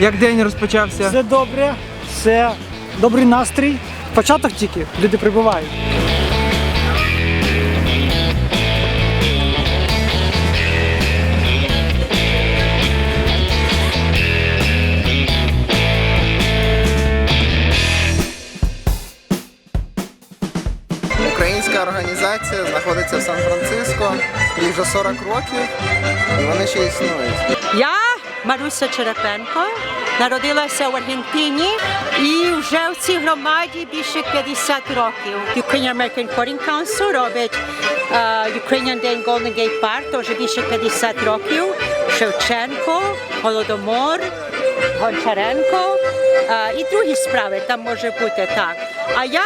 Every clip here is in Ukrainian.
Як день розпочався? Все добре, все добрий настрій. Початок тільки, люди прибувають. Організація знаходиться в Сан-Франциско. Їй вже 40 років, і вони ще існують. Я Маруся Черепенко, народилася в Аргентині і вже в цій громаді більше 50 років. Ukrainian American Coding Council робить е, Ukrainian Day in Golden Gate Park, теж більше 50 років. Шевченко, Голодомор, Гончаренко е, і другі справи там може бути так. А я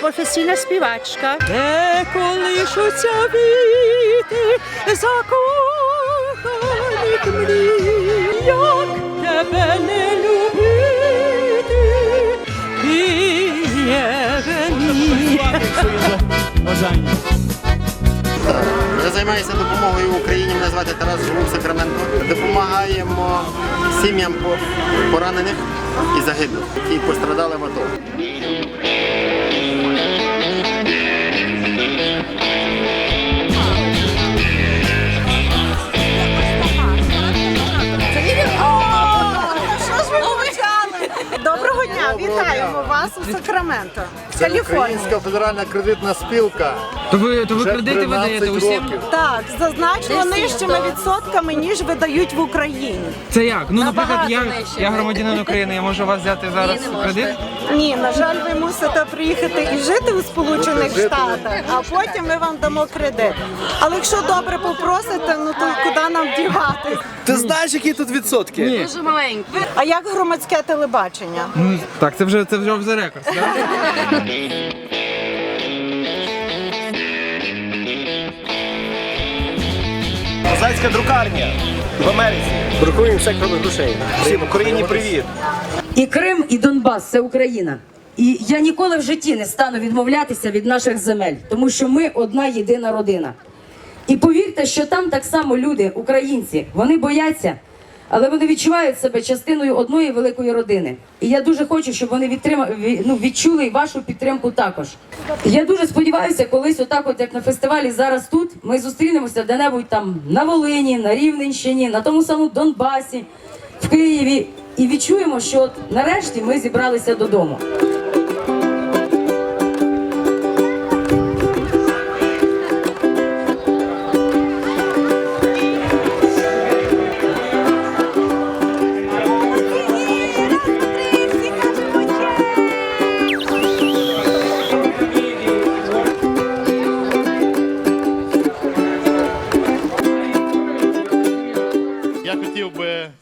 професійна співачка. Де колишуться віти закоханих мрій, як тебе не любити, Євгенія. Я займаюся допомогою Україні. Мене звати Тарас Жгук Сакраменто. Допомагаємо сім'ям поранених і загиблих, які пострадали в АТО. Вас у Сакраменто, Каліфорнія. Українська федеральна кредитна спілка. То ви, то ви Вже кредити 13 видаєте усім? років. Так, з значно нижчими відсотками, ніж видають в Україні. Це як? Ну, наприклад, я, я громадянин України, я можу у вас взяти зараз кредит? Ні, на жаль, ви мусите приїхати і жити у Сполучених Штатах, а потім ми вам дамо кредит. Але якщо добре попросите, ну то куди нам дівати? Ти знаєш, які тут відсотки? Ні. А як громадське телебачення? Ну, так, це вже це вже в рекорд, так? Козацька друкарня в Америці. Друкуємо все, кроме грошей. Всім Україні привіт. І Крим, і Донбас це Україна. І я ніколи в житті не стану відмовлятися від наших земель, тому що ми одна єдина родина. І повірте, що там так само люди, українці, вони бояться, але вони відчувають себе частиною одної великої родини. І я дуже хочу, щоб вони відтрима... ну, відчули вашу підтримку також. Я дуже сподіваюся, колись, отак, от як на фестивалі зараз тут, ми зустрінемося де-небудь там на Волині, на Рівненщині, на тому самому Донбасі, в Києві, і відчуємо, що от нарешті ми зібралися додому.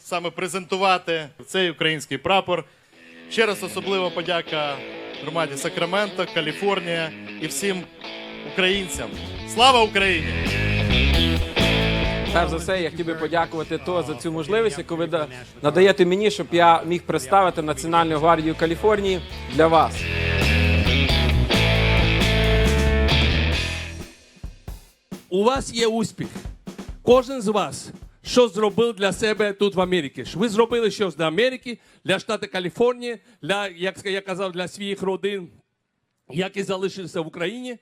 Саме презентувати цей український прапор. Ще раз особлива подяка громаді Сакраменто, Каліфорнія і всім українцям. Слава Україні! Перш за все, я хотів би подякувати то за цю можливість, яку ви надаєте мені, щоб я міг представити Національну гвардію Каліфорнії для вас. у вас є успіх. Кожен з вас що зробив для себе тут в Америці. Ви зробили щось для Америки, для штату Каліфорнія, для, як я казав, для своїх родин, які залишилися в Україні.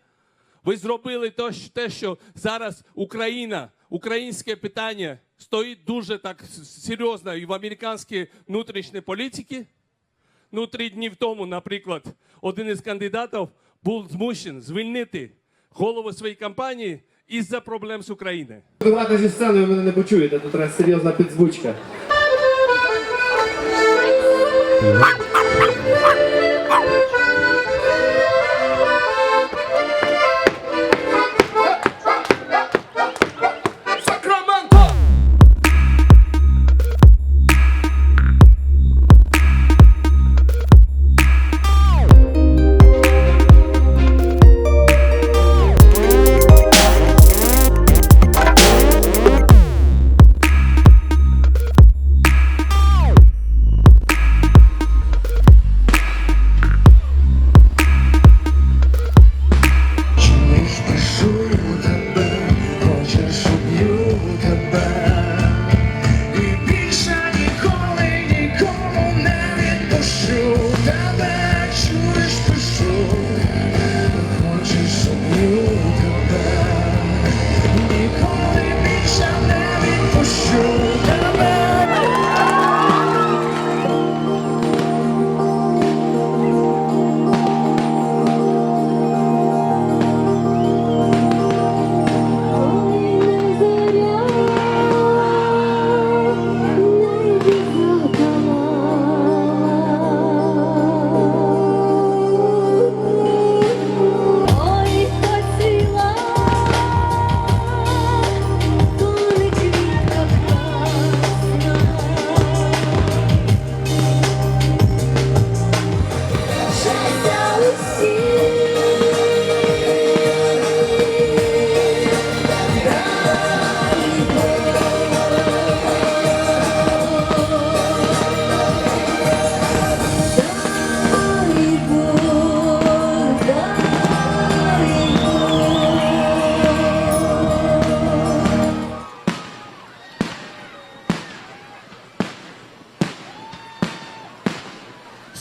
Ви зробили те, що зараз Україна, українське питання стоїть дуже так серйозно і в американській внутрішній політиці. Ну, три дні тому, наприклад, один із кандидатів був змушений звільнити голову своєї кампанії із-за проблем з України. Вибивати зі сценою мене не почуєте, тут треба серйозна підзвучка.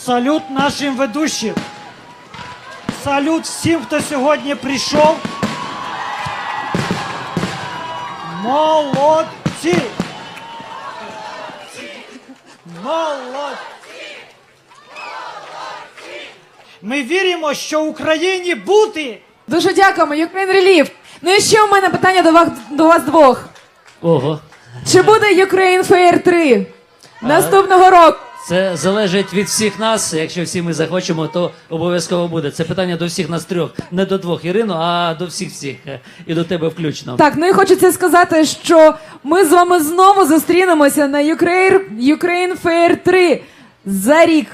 Салют нашим ведущим. Салют всім, хто сьогодні прийшов. Молодці! Молодці! Ми віримо, що Україні бути. Дуже дякуємо, Ukraine Relief. Ну і ще у мене питання до вас, до вас двох. Ого. Чи буде Ukraine Fair 3 наступного року? Це залежить від всіх нас. Якщо всі ми захочемо, то обов'язково буде. Це питання до всіх нас трьох, не до двох Ірино, а до всіх всіх. Е, І до тебе включно. Так, ну і хочеться сказати, що ми з вами знову зустрінемося на Ukraine, Ukraine Fair 3 за рік.